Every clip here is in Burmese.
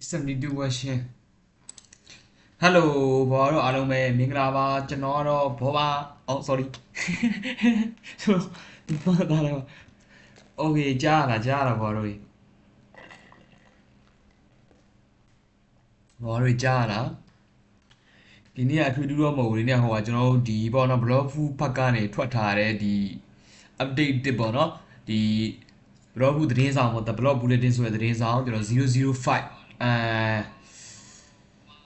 72 version Hello ဘောတော့အားလုံးပဲမင်္ဂလာပါကျွန်တော်ကတော့ဘောပါအော် sorry ဆိုဒီဘာသာလဲ Okay ကြားလာကြားလာဘောတော့ဘောတော့ကြားလာဒီနေ့အထွေထူးတော့မဟုတ်ဘူးဒီနေ့ဟိုကကျွန်တော်တို့ဒီပေါ့နော် blog food ဖက်ကနေထွက်ထားတဲ့ဒီ update တစ်ပေါ့နော်ဒီ blog food သတင်းဆောင်ပေါ့ the blog bulletin ဆိုတဲ့သတင်းဆောင်ကျွန်တော်005 အဲ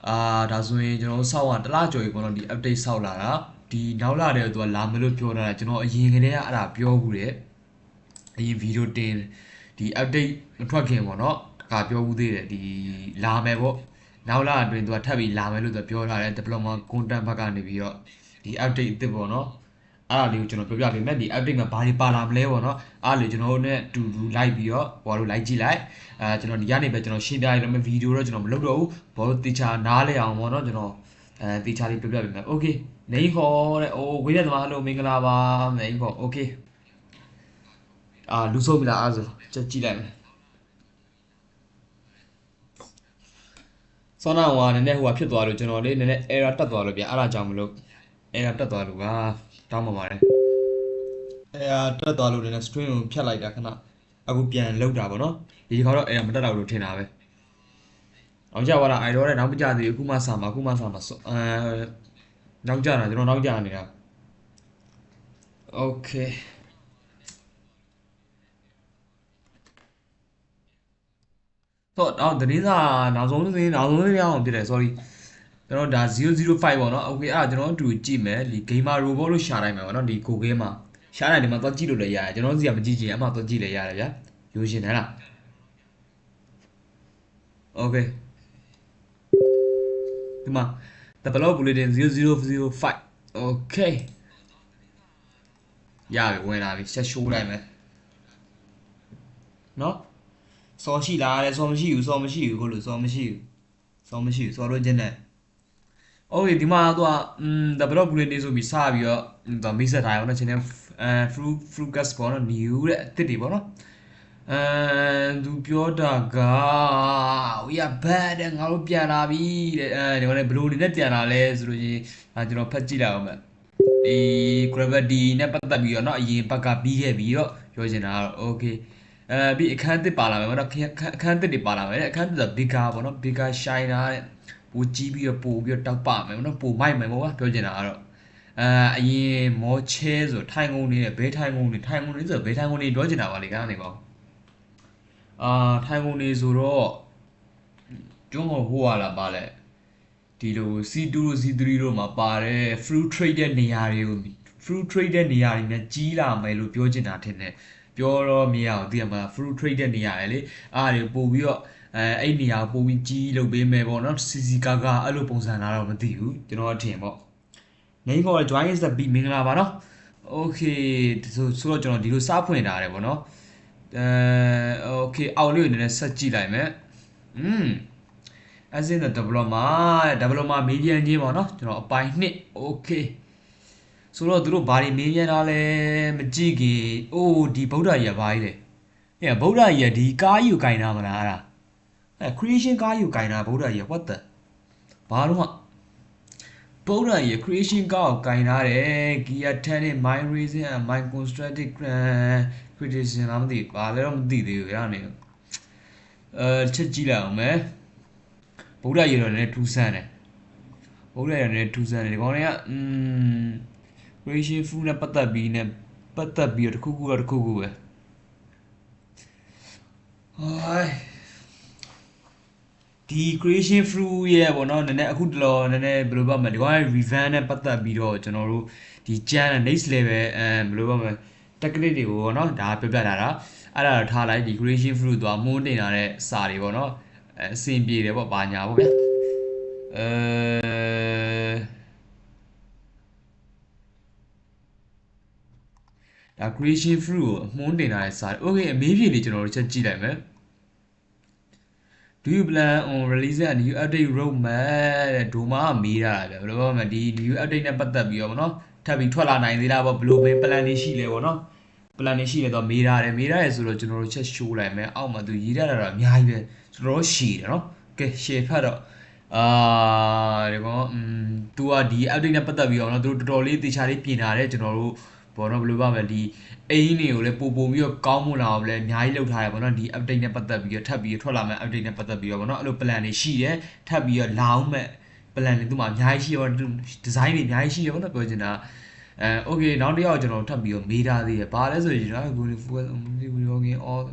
အာဒါဆိုရင်ကျွန်တော်စောက်ရတလားကြော်ကြီးပေါ့နော်ဒီ update ဆောက်လာတာဒီနောက်လာတဲ့သူကလာမလို့ပြောတာကျွန်တော်အရင်ကတည်းကအဲ့ဒါပြောဘူးတဲ့အရင်ဗီဒီယိုတင်ဒီ update မထွက်ခင်ပေါ့နော်တခါပြောဘူးသေးတယ်ဒီလာမယ်ပေါ့နောက်လာအတွင်းသူကထပ်ပြီးလာမယ်လို့သူပြောထားတယ် diploma content ဘက်ကနေပြီးတော့ဒီ update အစ်စ်ပေါ့နော် အဲ့ဒါလေးကိုကျွန်တော်ပြောပြပေးမယ်ဒီ update မှာဘာတွေပါလာမလဲပေါ့နော်အဲ့ဒါလေးကျွန်တော်တို့ ਨੇ တူတူလိုက်ပြီးတော့ဘောလို့လိုက်ကြည့်လိုက်အဲကျွန်တော်ဒီကနေပဲကျွန်တော်ရှင်းပြရမယ်ဗီဒီယိုတော့ကျွန်တော်မလုပ်တော့ဘူးဘောလို့တေချာနားလဲအောင်ပေါ့နော်ကျွန်တော်အဲတေချာလေးပြောပြပေးမယ် okay မိန်ခေါ်တဲ့အိုးဝေးရသမားလို့မင်္ဂလာပါမိန်ခေါ် okay အာလူဆုံးပြီလားအဲ့ဆိုချက်ကြည့်လိုက်မယ်ဆောနာဟိုကနည်းနည်းဟိုကဖြစ်သွားလို့ကျွန်တော်လေးနည်းနည်း error တက်သွားလို့ဗျအဲ့ဒါကြောင့်မလို့ error တက်သွားလို့ပါ တောင်းပါပါတယ် error တက်သွားလို့နည်းနည်း string ကိုဖြတ်လိုက်တာခဏအခုပြန်လောက်တာပေါ့နော်ဒီခါတော့ error မတက်တော့လို့ထင်တာပဲအောင်ကြပါလား idol နဲ့နောက်မကြသေးဘူးအခုမှစာမှာအခုမှစာမှာအဲနောက်ကြတာကျွန်တော်နောက်ကြနေတာ okay တော့တော့သတင်းစာနောက်ဆုံးသတင်းနောက်ဆုံးသတင်းအောင်ဖြစ်တယ် sorry ကျွန်တော်ဒါ005ပေါ့နော် okay အဲ့ဒါကျွန်တော်တို့ကြည့်မယ်ဒီ gamer robot လို့ရှာလိုက်မယ်ပေါ့နော်ဒီ go game မှာရှာလိုက်ဒီမှာသွားကြည့်လို့လည်းရတယ်ကျွန်တော်စီကမကြည့်ချင်အမှသွားကြည့်လည်းရတယ်ဗျာရိုးရှင်တယ်လား okay ဒီမှာ the blog bulletin 0005 okay ရပြီဝင်လာပြီဆက်ရှိုးလိုက်မယ်နော်စောရှိလားတဲ့စောမရှိဘူးစောမရှိဘူးကိုလို့စောမရှိဘူးစောမရှိဘူးစောလို့ချင်းနဲ့ โอเคဒီမှာတော့อืม the blog bulletin ဆိုပြီးစပြီးတော့တော့မိတ်ဆက်ထားရအောင်နော်ချင်းနဲ့အဲ fruit frugas ပေါ့နော် new တဲ့အစ်စ်တွေပေါ့နော်အဲသူပြောတာက we are bad တဲ့ငါတို့ပြန်လာပြီတဲ့အဲဒီကောင်လည်းဘယ်လိုနေနဲ့ပြန်လာလဲဆိုလို့ချင်းအဲကျွန်တော်ဖတ်ကြည့်လိုက်အောင်မယ်ဒီ gravity နဲ့ပတ်သက်ပြီးတော့เนาะအရင်ဘက်ကပြီးခဲ့ပြီးတော့ပြောချင်တာကတော့ okay အဲပြီးအခန်းတစ်ပါလာမယ်ပေါ့နော်အခန်းတစ်တွေပါလာမယ်အခန်းတစ်ဆို bigger ပေါ့နော် bigger shiner တဲ့ ပိုကြီးပြီးတော့ပိုပြီးတော့တောက်ပမယ်ပေါ့နော်ပိုမိုက်မယ်ပေါ့ကွာပြောချင်တာကတော့အဲအရင်မောချဲဆိုထိုင်ကုန်နေနဲ့ဘဲထိုင်ကုန်နေထိုင်ကုန်နေဆိုဘဲထိုင်ကုန်နေပြောချင်တာပါလေကားနေပေါ့အာထိုင်ကုန်နေဆိုတော့ကျွန်းကိုဟိုရလာပါလေဒီလို C2 C3 တို့မှာပါတဲ့ fruit trade တဲ့နေရာတွေကို fruit trade တဲ့နေရာတွေနဲ့ကြီးလာမယ်လို့ပြောချင်တာထင်တယ်ပြောတော့မရအောင်သိရမှာ fruit trade တဲ့နေရာလေအားတွေပို့ပြီးတော့ အဲအဲ့နေရာပို့ပြီးကြီးလုပ်ပေးမယ်ပေါ့နော်စီစီကာကာအဲ့လိုပုံစံလာတော့မသိဘူးကျွန်တော်အထင်ပေါ့နေခေါ် join is the beat မင်္ဂလာပါနော် okay ဆိုဆိုတော့ကျွန်တော်ဒီလိုစားဖွင့်ထားတယ်ပေါ့နော်အဲ okay အောက်လေးကိုနည်းနည်းဆက်ကြည့်လိုက်မယ်อืม as in the developer developer median ကြီးပေါ့နော်ကျွန်တော်အပိုင်း2 okay ဆိုတော့သူတို့ဘာတွေမေးမြန်းတာလဲမကြည့်ခင်အိုးဒီဗုဒ္ဓကြီးကဘာကြီးလဲဟဲ့ဗုဒ္ဓကြီးကဒီကားကြီးကိုကင်တာမလားအဲ့ဒါ အဲ creation ကားကြီးကိုကင်တာဗုဒ္ဓကြီးက what the ဘာလို့မှဗုဒ္ဓကြီး creation ကားကိုကင်ထားတယ် gear 10နဲ့ mind racing and mind constructed criticism လားမသိဘာလဲတော့မသိသေးဘူးအဲ့ဒါနေအဲချက်ကြည့်လိုက်အောင်မယ်ဗုဒ္ဓကြီးတော့လည်းထူးဆန်းတယ်ဗုဒ္ဓကြီးလည်းထူးဆန်းတယ်ဒီကောင်တွေကอืม creation food နဲ့ပတ်သက်ပြီးနဲ့ပတ်သက်ပြီးတော့တစ်ခုခုတော့တစ်ခုခုပဲဟိုင်း ဒီ creation fruit ရဲ့ပေါ့နော်နည်းနည်းအခုတလောနည်းနည်းဘယ်လိုပြောမလဲဒီကောင်ရဲ့ revamp နဲ့ပတ်သက်ပြီးတော့ကျွန်တော်တို့ဒီကျန်း next level အဲဘယ်လိုပြောမလဲ technique တွေကိုပေါ့နော်ဒါပြပြလာတာအဲ့ဒါတော့ထားလိုက်ဒီ creation fruit သွားမွန်းတင်လာတဲ့စာတွေပေါ့နော်အဲအဆင်ပြေတယ်ပေါ့ဘာညာပေါ့ဗျာအဲဒါ creation fruit ကိုအမွှန်းတင်ထားတဲ့စာ။ Okay အမေးဖြေလေးကျွန်တော်တို့ချက်ကြည့်လိုက်မယ်။ Do you plan on releasing a new update roadmap တဲ့ဒိုမာကမေးတာဗျဘယ်လိုပြောမလဲဒီ new update နဲ့ပတ်သက်ပြီးတော့ဗောနော်ထပ်ပြီးထွက်လာနိုင်သေးလားဗောဘယ်လိုပဲ plan တွေရှိလဲဗောနော် plan တွေရှိလဲတော့မေးထားတယ်မေးထားတယ်ဆိုတော့ကျွန်တော်တို့ချက် show လိုက်မယ်အောက်မှာသူရေးထားတာတော့အများကြီးပဲကျွန်တော်တို့ရှည်တယ်နော် ကဲရှေဖတ်တော့အာဒီကောင်อืม तू อ่ะဒီ update နဲ့ပတ်သက်ပြီးတော့เนาะသူတို့တော်တော်လေးတေချာလေးပြင်ထားတယ်ကျွန်တော်တို့ ဘောတော့ဘယ်လိုပါမလဲဒီအိမ်တွေကိုလည်းပို့ပို့ပြီးတော့ကောင်းမွန်လာအောင်လည်းအများကြီးလုပ်ထားတယ်ဗောနော်ဒီ update နဲ့ပတ်သက်ပြီးတော့ထပ်ပြီးထွက်လာမယ့် update နဲ့ပတ်သက်ပြီးတော့ဗောနော်အဲ့လို plan တွေရှိတယ်ထပ်ပြီးတော့လာအောင်မဲ့ plan တွေသူ့မှာအများကြီးရှိရော design တွေအများကြီးရှိရောဗောနော်ပြောချင်တာအဲ okay နောက်တစ်ယောက်ကျွန်တော်ထပ်ပြီးတော့မေးထားသေးတယ်ဘာလဲဆိုရင်ကျွန်တော် Google Full Relogging all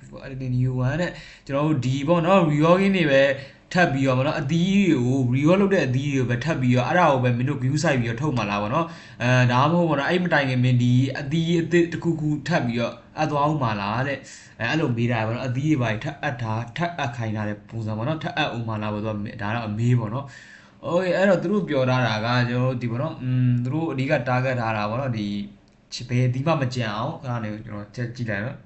before editing new one တဲ့ကျွန်တော်တို့ဒီပေါ့နော် relogging တွေပဲ ထပ်ပြီးတော့ဗောနော်အသီးတွေကို reload လုပ်တဲ့အသီးတွေကိုပဲထပ်ပြီးတော့အဲ့ဒါကိုပဲမင်းတို့ view site ပြီးတော့ထုတ်မှလာဗောနော်အဲဒါမှမဟုတ်ဗောနော်အဲ့မတိုင်ခင်မင်းဒီအသီးအသစ်တစ်ခုခုထပ်ပြီးတော့အပ်သွားအောင်မှလားတဲ့အဲအဲ့လိုမေးတာဗောနော်အသီးတွေပါထပ်အပ်ထားထပ်အပ်ခိုင်းထားတဲ့ပုံစံဗောနော်ထပ်အပ်အောင်မှလားဗောတော့ဒါတော့အမေးဗောနော်โอเคအဲ့တော့သူတို့ပြောထားတာကကျွန်တော်တို့ဒီဗောနော်อืมသူတို့အဓိက target ထားတာဗောနော်ဒီဘယ်ဒီမှမကြံအောင်အဲ့ဒါနေကျွန်တော်ချက်ကြည့်လိုက်နော်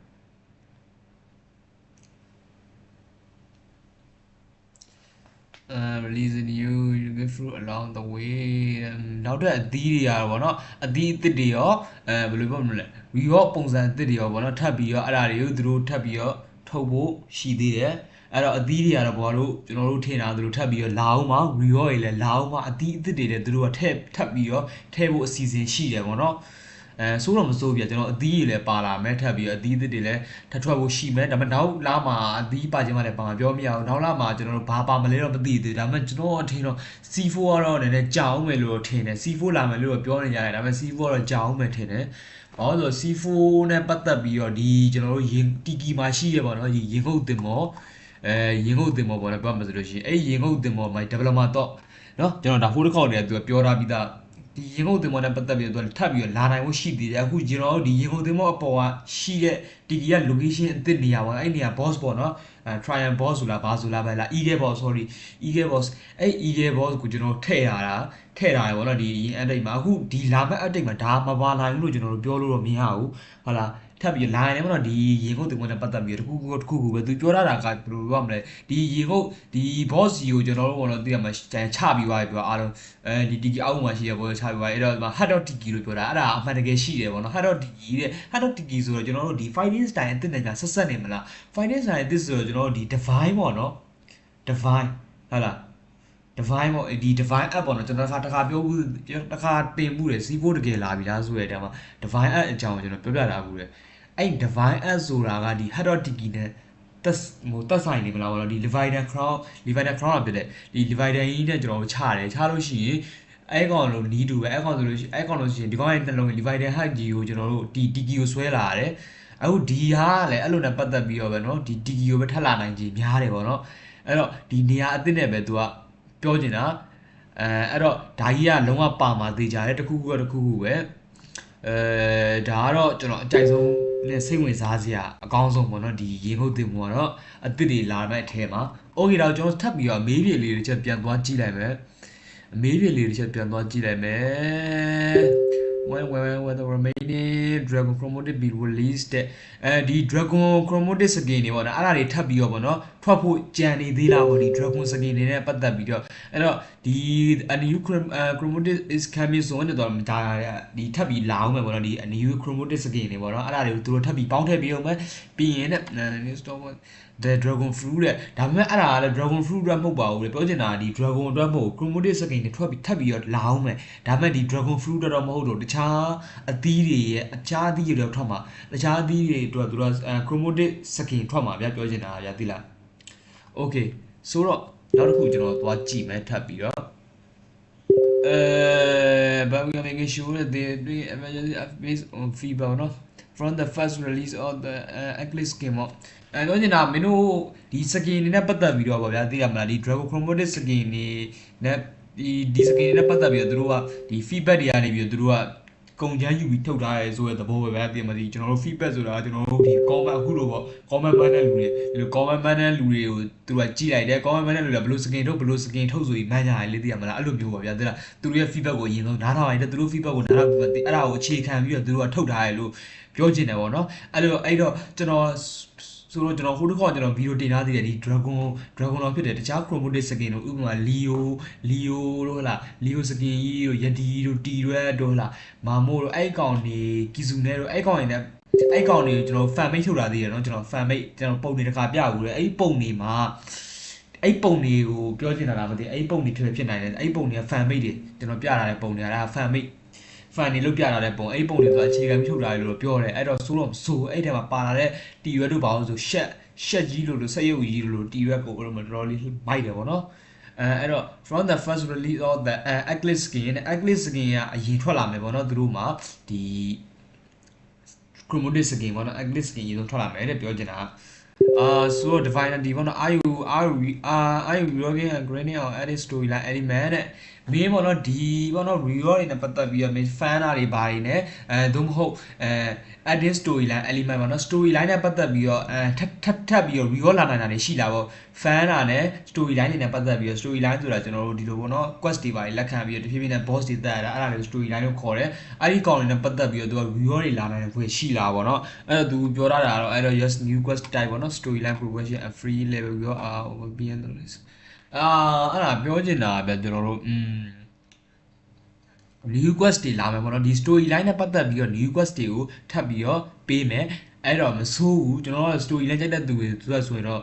uh release a new you get through along the way နောက်တဲ့အသီးတွေရတော့ဗောနော်အသီးအသစ်တွေရောအဲဘယ်လိုပြောမလဲ real ပုံစံအသစ်တွေရောဗောနော်ထပ်ပြီးတော့အဲ့ဒါတွေကိုသူတို့ထပ်ပြီးတော့ထုတ်ဖို့ရှိသေးတယ်အဲ့တော့အသီးတွေကတော့ဘောလို့ကျွန်တော်တို့ထင်တာသူတို့ထပ်ပြီးတော့လာအောင်မှာ real တွေလည်းလာအောင်မှာအသီးအသစ်တွေလည်းသူတို့ကထည့်ထပ်ပြီးတော့ထည့်ဖို့အစီအစဉ်ရှိတယ်ဗောနော် အဲဆိုးတော့မဆိုးပြကျွန်တော်အသီးတွေလည်းပါလာမယ်ထပ်ပြီးတော့အသီးအသစ်တွေလည်းထပ်ထွက်ဖို့ရှိမယ်ဒါပေမဲ့နောက်လာမှာအသီးပါခြင်းမှလည်းပါမှာပြောမရဘူးနောက်လာမှာကျွန်တော်တို့ဘာပါမလဲတော့မသိသေးဒါပေမဲ့ကျွန်တော်အထင်တော့ C4 ကတော့နည်းနည်းကြောက်အောင်မယ်လို့ထင်တယ် C4 လာမယ်လို့ပြောနေကြတယ်ဒါပေမဲ့ C4 ကတော့ကြောက်အောင်မယ်ထင်တယ်ဘာလို့ဆို C4 နဲ့ပတ်သက်ပြီးတော့ဒီကျွန်တော်တို့ရင်တီကီမှာရှိရပါတော့ဒီရင်ခုတ်တင်မောအဲရင်ခုတ်တင်မောပေါ့နော်ပြောမှဆိုလို့ရှိရင်အဲ့ရင်ခုတ်တင်မောမှာ developer တော့เนาะကျွန်တော်ဒါဟိုတစ်ခေါက်တည်းကသူပြောထားပြီးသား ဒီရင်ကုန်သင်္ဘောနဲ့ပတ်သက်ပြီးတော့ထပ်ပြီးတော့လာနိုင်ဖို့ရှိသေးတယ်အခုကျွန်တော်တို့ဒီရင်ကုန်သင်္ဘောအပေါ်ကရှိတဲ့တီတီက location အသစ်နေရာပေါ့အဲ့နေရာ boss ပေါ့နော်အဲ trial boss ဆိုလားဘာဆိုလားပဲလား eagle boss sorry eagle boss အဲ့ eagle boss ကိုကျွန်တော်ထည့်ရတာထည့်ထားရပေါ့နော်ဒီရင် update မှာအခုဒီလာမယ့် update မှာဒါမပါနိုင်ဘူးလို့ကျွန်တော်တို့ပြောလို့တော့မရဘူးဟုတ်လား ထပ်ပြီးလာရင်လည်းမတော့ဒီရေငုတ်တင်မနဲ့ပတ်သက်ပြီးတခုခုတခုခုပဲသူပြောရတာကဘယ်လိုပြောမလဲဒီရေငုတ်ဒီ boss ကြီးကိုကျွန်တော်တို့ကတော့သိရမှာချန်ချပြီးသွားပြီပြောအားလုံးအဲဒီ tiki အောက်မှာရှိရဘောချပြီးသွားအဲ့တော့ hard tiki လို့ပြောတာအဲ့ဒါအမှန်တကယ်ရှိတယ်ပေါ့နော် hard tiki တဲ့ hard tiki ဆိုတော့ကျွန်တော်တို့ဒီ fighting style အသစ်နဲ့ဆက်ဆက်နေမလား fighting style အသစ်ဆိုတော့ကျွန်တော်တို့ဒီ divine ပေါ့နော် divine ဟုတ်လား divine ပေါ့ဒီ divine app ပေါ့နော်ကျွန်တော်တစ်ခါတစ်ခါပြောဘူးတစ်ခါတင်မှုတယ် C4 တကယ်လာပြီလားဆိုရတဲ့မှာ divine app အကြောင်းကိုကျွန်တော်ပြောပြတာဘူးလေ အဲ့ divine app ဆိုတာကဒီ hard tiki နဲ့တက်ဟိုတက်ဆိုင်နေမလားဘောလို့ဒီ Leviathan crown Leviathan crown ကဖြစ်တဲ့ဒီ Leviathan ကြီးနဲ့ကျွန်တော်ချတယ်ချလို့ရှိရင်အဲ့ကောင်လို့နီးတူပဲအဲ့ကောင်ဆိုလို့ရှိရင်အဲ့ကောင်လို့ရှိရင်ဒီကောင်ရဲ့နှလုံး Leviathan hack ကြီးကိုကျွန်တော်တို့ဒီ tiki ကိုဆွဲလာရတယ်အခုဒီဟာကလည်းအဲ့လိုနဲ့ပတ်သက်ပြီးတော့ပဲเนาะဒီ tiki ကိုပဲထပ်လာနိုင်ကြီးများတယ်ပေါ့เนาะအဲ့တော့ဒီနေရာအသစ်နဲ့ပဲ तू ကပြောချင်တာအဲအဲ့တော့ဒါကြီးကလုံးဝပါမှာသေးကြတယ်တခုခုကတခုခုပဲ အဲဒါကတော့ကျွန်တော်အကြိုက်ဆုံးနဲ့စိတ်ဝင်စားစရာအကောင်းဆုံးပေါ့နော်ဒီရေငုတ်တင်မှုကတော့အသစ်တွေလာမဲ့အထဲမှာโอเคတော့ကျွန်တော်ထပ်ပြီးတော့မေးပြေလေးတစ်ချက်ပြန်သွားကြည့်လိုက်မယ်မေးပြေလေးတစ်ချက်ပြန်သွားကြည့်လိုက်မယ် when when when the remaining dragon chromatic be released တဲ့အဲဒီ dragon chromatic skin တွေပေါ့နော်အဲ့ဒါတွေထပ်ပြီးတော့ပေါ့နော် ထွက်ဖို့ကြံနေသေးလားပေါ့ဒီ dragon skin တွေနဲ့ပတ်သက်ပြီးတော့အဲ့တော့ဒီ a new chromatic is coming soon တဲ့တော့ဒါဒီထပ်ပြီးလာအောင်မယ်ပေါ့နော်ဒီ a new chromatic skin တွေပေါ့နော်အဲ့ဒါတွေကိုသူတို့ထပ်ပြီးပေါင်းထည့်ပြီးအောင်မယ်ပြီးရင်တဲ့ new store the dragon fruit တဲ့ဒါပေမဲ့အဲ့ဒါကလည်း dragon fruit အတွက်မဟုတ်ပါဘူးလေပြောချင်တာဒီ dragon အတွက်မဟုတ် chromatic skin တွေထွက်ပြီးထပ်ပြီးတော့လာအောင်မယ်ဒါပေမဲ့ဒီ dragon fruit အတွက်တော့မဟုတ်တော့တခြားအသီးတွေရဲ့အခြားအသီးတွေတော့ထွက်မှာတခြားအသီးတွေအတွက်သူတို့ chromatic skin ထွက်မှာဗျာပြောချင်တာဗျာသိလား okay ဆိုတော့နောက်တစ်ခုကျွန်တော်သွားကြည့်မယ်ထပ်ပြီးတော့အဲ but we are making sure that they do emergency based on fever เนาะ from the first release of the uh, Eclipse game ပေါ့အဲတော့ညနာမင်းတို့ဒီ skin တွေနဲ့ပတ်သက်ပြီးတော့ဗောဗျာသိရမလားဒီ Dragon Chromatic skin တွေနဲ့ဒီဒီ skin တွေနဲ့ပတ်သက်ပြီးတော့သူတို့ကဒီ feedback တွေကနေပြီးတော့သူတို့က ကုန်ချမ်းယူပြီးထုတ်ထားရဲဆိုတဲ့သဘောပဲဗျာသိရမလားကျွန်တော်တို့ feedback ဆိုတာကျွန်တော်တို့ဒီ comment အခုလိုပေါ့ comment ban တဲ့လူတွေဒီလို comment ban တဲ့လူတွေကိုသူတို့ကကြည့်လိုက်တယ် comment ban တဲ့လူတွေကဘယ်လို skin ထုတ်ဘယ်လို skin ထုတ်ဆိုပြီးမှန်းကြရလေသိရမလားအဲ့လိုမျိုးပါဗျာသိလားသူတို့ရဲ့ feedback ကိုအရင်ဆုံးနားထောင်ရတယ်သူတို့ feedback ကိုနားထောင်ပြီးတော့အဲ့ဒါကိုအခြေခံပြီးတော့သူတို့ကထုတ်ထားရဲလို့ပြောချင်တယ်ပေါ့နော်အဲ့လိုအဲ့တော့ကျွန်တော် ဆိုတော့ကျွန်တော်ဟိုတစ်ခေါက်ကျွန်တော်ဗီဒီယိုတင်ထားသေးတယ်ဒီ Dragon Dragon တော့ဖြစ်တယ်တခြား chromatic skin တို့ဥပမာ Leo Leo တို့ဟလာ Leo skin ကြီးတို့ Yeti တို့ T-Red တို့ဟလာမာမိုတို့အဲ့ကောင်တွေ Kizune တို့အဲ့ကောင်တွေလည်းအဲ့ကောင်တွေကိုကျွန်တော် fan mate ထုတ်ထားသေးတယ်เนาะကျွန်တော် fan mate ကျွန်တော်ပုံတွေတစ်ခါပြဘူးလေအဲ့ဒီပုံတွေမှာ အဲ့ပုံတွေကိုပြောချင်တာလားမသိအဲ့ပုံတွေဖြစ်ဖြစ်နိုင်တယ်အဲ့ပုံတွေက fan made တွေကျွန်တော်ပြထားတဲ့ပုံတွေကဒါ fan made fan တွေလို့ပြထားတဲ့ပုံအဲ့ပုံတွေဆိုအခြေခံပြီးထုတ်ထားတယ်လို့ပြောတယ်အဲ့တော့ဆိုးတော့မဆိုးအဲ့ထဲမှာပါလာတဲ့တီရွက်တို့ပါအောင်ဆိုရှက်ရှက်ကြီးလို့လို့ဆက်ရုပ်ကြီးလို့လို့တီရွက်ကိုအဲ့လိုတော်တော်လေးမိုက်တယ်ပေါ့နော်အဲအဲ့တော့ from the first release of the uh, Eclipse skin နဲ့ Eclipse skin ကအရင်ထွက်လာမယ်ပေါ့နော်သူတို့မှာဒီ chromatic skin ပေါ့နော် Eclipse skin ရေဆုံးထွက်လာမယ်တဲ့ပြောချင်တာအာဆိုတော့ divinity ပေါ့နော် IU RU IU login and grading on edit storyline element တဲ့ မင်းပေါ့နော်ဒီပေါ့နော် reward တွေနဲ့ပတ်သက်ပြီးတော့မင်း fan တာတွေဘာတွေနဲ့အဲသို့မဟုတ်အဲ edit storyline element ပေါ့နော် storyline နဲ့ပတ်သက်ပြီးတော့အဲထပ်ထပ်ထပ်ပြီးတော့ reward လာနိုင်တာတွေရှိလာပေါ့ fan တာနဲ့ storyline တွေနဲ့ပတ်သက်ပြီးတော့ storyline ဆိုတာကျွန်တော်တို့ဒီလိုပေါ့နော် quest တွေဘာတွေလက်ခံပြီးတော့တဖြည်းဖြည်းနဲ့ boss တွေတက်ရတာအဲ့ဒါတွေကို storyline လို့ခေါ်တယ်အဲ့ဒီကောင်တွေနဲ့ပတ်သက်ပြီးတော့သူက reward တွေလာနိုင်တဲ့ဘွေရှိလာပေါ့နော်အဲ့တော့သူပြောထားတာကတော့အဲ့တော့ yes new quest type ပေါ့နော် storyline progression and free level reward are over beyond the list အာအဲ့ဒါပြောချင်တာဗျကျွန်တော်တို့อืม new quest တွေလာမယ်ပေါ့နော်ဒီ storyline နဲ့ပတ်သက်ပြီးတော့ new quest တွေကိုထပ်ပြီးတော့ပေးမယ်အဲ့တော့မဆိုးဘူးကျွန်တော်က storyline ကြိုက်တဲ့သူတွေသူကဆိုရင်တော့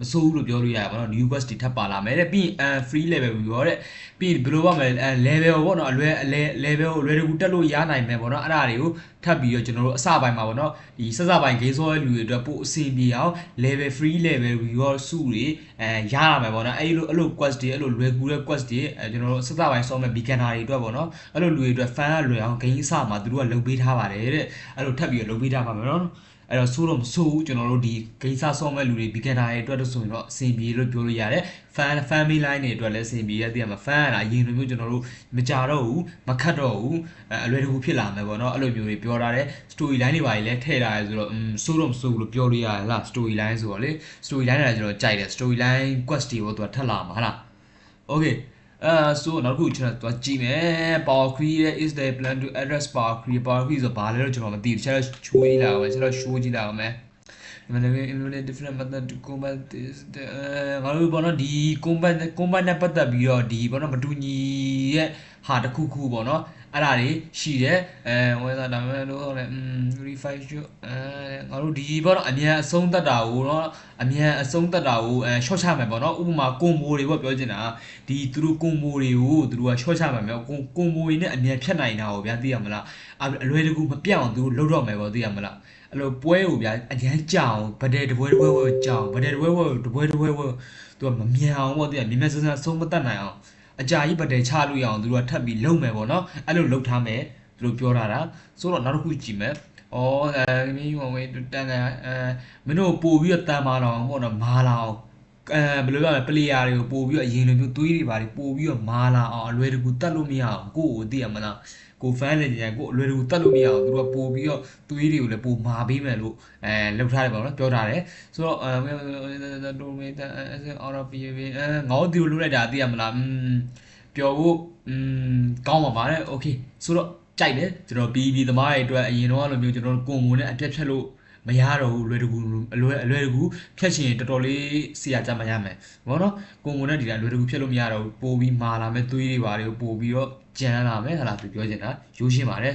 မဆိုးဘူးလို့ပြောလို့ရပါတော့ new quest တွေထပ်ပါလာမယ်တဲ့ပြီးရင် free level ပြီးတော့တဲ့ပြီးဘယ်လိုပါမလဲ level ပေါ့နော်အလွယ်အလဲ level ကိုအလွယ်တကူတက်လို့ရနိုင်မယ်ပေါ့နော်အဲ့ဒါတွေကိုထပ်ပြီးတော့ကျွန်တော်တို့အစပိုင်းမှာပေါ့နော်ဒီစစပိုင်း game ဆောတဲ့လူတွေအတွက်ပို့အဆင်ပြေအောင် level free level reward စုတွေအဲရရမယ်ပေါ့နော်အဲ့လိုအဲ့လို quest တွေအဲ့လိုလွယ်ကူတဲ့ quest တွေအဲကျွန်တော်တို့စစပိုင်းဆောမဲ့ beginner တွေအတွက်ပေါ့နော်အဲ့လိုလူတွေအတွက် fan လွယ်အောင် game အစမှာသူတို့ကလုပ်ပေးထားပါတယ်တဲ့အဲ့လိုထပ်ပြီးတော့လုပ်ပေးထားပါမယ်နော် အဲ့တော့ဆိုးတော့မဆိုးဘူးကျွန်တော်တို့ဒီဂိမ်းစားဆော့မဲ့လူတွေ beginner တွေအတွက်တော့ဆိုရင်တော့အဆင်ပြေလို့ပြောလို့ရတယ် fan family line တွေအတွက်လည်းအဆင်ပြေရတဲ့မှာ fan ကအရင်လိုမျိုးကျွန်တော်တို့မကြတော့ဘူးမခတ်တော့ဘူးအလွယ်တကူဖြစ်လာမယ်ပေါ့နော်အဲ့လိုမျိုးတွေပြောထားတယ် story line တွေပါလည်းထည့်ထားရဲဆိုတော့อืมဆိုးတော့မဆိုးဘူးလို့ပြောလို့ရတယ်လား story line ဆိုတော့လေ story line တွေကကျွန်တော်ကြိုက်တယ် story line quest တွေပေါ့သူကထပ်လာမှာဟာလား okay အဲဆိုနောက်တစ်ခုကျွန်တော်ကြည့်မယ် power query ရဲ့ is there plan to address power query power query ဆိုဘာလဲတော့ကျွန်တော်မသိဘူးကျွန်တော်ချိုးကြည့်လာအောင်ကျွန်တော် show ကြည့်လာအောင်မယ် implement different method to combat this ငါတို့ဘောနော်ဒီ combat combat နဲ့ပတ်သက်ပြီးတော့ဒီဘောနော်မတူညီရဲ့ဟာတစ်ခုခုပေါ့နော် အဲ့ဒါတွေရှိတယ်အဲဝဲစားဒါမဲ့လို့လည်း refine show အဲငါတို့ဒီဘောနော်အမြန်အဆုံးသက်တာကိုနော်အမြန်အဆုံးသက်တာကိုအဲ short ချမယ်ပေါ့နော်ဥပမာ combo တွေပေါ့ပြောချင်တာဒီသူတို့ combo တွေကိုသူတို့က short ချမယ်ပေါ့ combo တွေနဲ့အမြန်ဖြတ်နိုင်တာကိုဗျာသိရမလားအလွယ်တကူမပြောင်းသူတို့လောက်တော့မယ်ပေါ့သိရမလားအဲ့လိုပွဲကိုဗျာအရန်ကြောင်ဗဒဲတပွဲတပွဲပွဲကြောင်ဗဒဲတပွဲပွဲတပွဲတပွဲပွဲသူကမမြန်အောင်ပေါ့သိရမြင်မြဆန်းဆန်းဆုံးမတတ်နိုင်အောင် အကြာကြီးဗဒဲချလို့ရအောင်သူတို့ကထပ်ပြီးလုံမယ်ပေါ့နော်အဲ့လိုလုံထားမယ်သူတို့ပြောထားတာဆိုတော့နောက်တစ်ခုကြည့်မယ်ဩအဲမင်းဟိုဝေးတန်ကန်အဲမင်းတို့ပို့ပြီးတော့တန်မာတော့ပေါ့နော်မာလာအောင်အဲဘယ်လိုပြောလဲပလေယာတွေကိုပို့ပြီးတော့အရင်လိုမျိုးသွေးတွေပါတွေပို့ပြီးတော့မာလာအောင်အလွယ်တကူတတ်လို့မရအောင်ကိုယ့်ကိုသိရမလား ကိုဖန်နေကြကိုအလွယ်တကူတတ်လို့မရအောင်သူတို့ကပို့ပြီးတော့သွေးတွေကိုလည်းပို့မာပေးမယ်လို့အဲလောက်ထားတယ်ပေါ့နော်ပြောထားတယ်ဆိုတော့အဲဒိုမေတာအဲအော်ရပီဗီအဲငေါ့ဒီလိုလုပ်လိုက်တာသိရမလားอืมပျော်ဖို့อืมကောင်းပါပါတယ်โอเคဆိုတော့ကြိုက်တယ်ကျွန်တော်ပြီးပြီးသမားတွေအတွက်အရင်တော့လိုမျိုးကျွန်တော်ကိုငုံနဲ့အပြက်ဖြတ်လို့မရတော့ဘူးလွယ်တကူအလွယ်အလွယ်တကူဖြတ်ချင်တော်တော်လေးဆရာကြမရမယ်ဘောနော်ကိုငုံနဲ့ဒီကလွယ်တကူဖြတ်လို့မရတော့ဘူးပို့ပြီးမာလာမယ်သွေးတွေပါတွေကိုပို့ပြီးတော့ ကြမ်းလာမယ်ဟာလားသူပြောချင်တာရိုးရှင်းပါတယ်